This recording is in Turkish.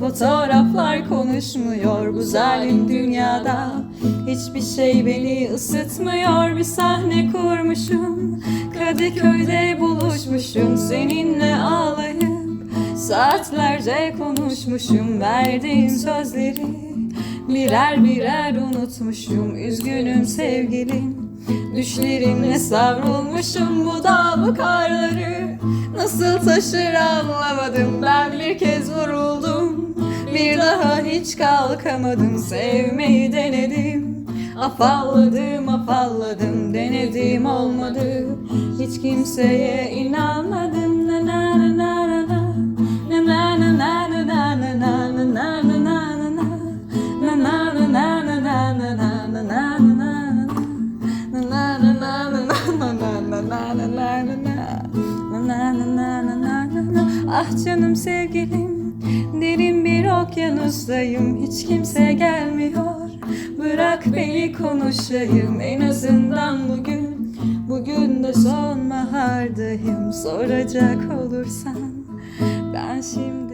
fotoğraflar konuşmuyor bu zalim dünyada. Hiçbir şey beni ısıtmıyor, bir sahne kurmuşum. Kadıköy'de buluşmuşum seninle ağlayıp Saatlerce konuşmuşum verdiğin sözleri Birer birer unutmuşum üzgünüm sevgilim Düşlerimle savrulmuşum bu dağ bu karları Nasıl taşır anlamadım. Ben bir kez vuruldum. Bir daha hiç kalkamadım. Sevmeyi denedim. Afalladım afalladım. Denedim olmadı. Hiç kimseye inanmadım Ah canım sevgilim Derin bir okyanustayım Hiç kimse gelmiyor. Bırak beni konuşayım. En azından bugün Bugün de sonbahardayım. Soracak olursan Ben şimdi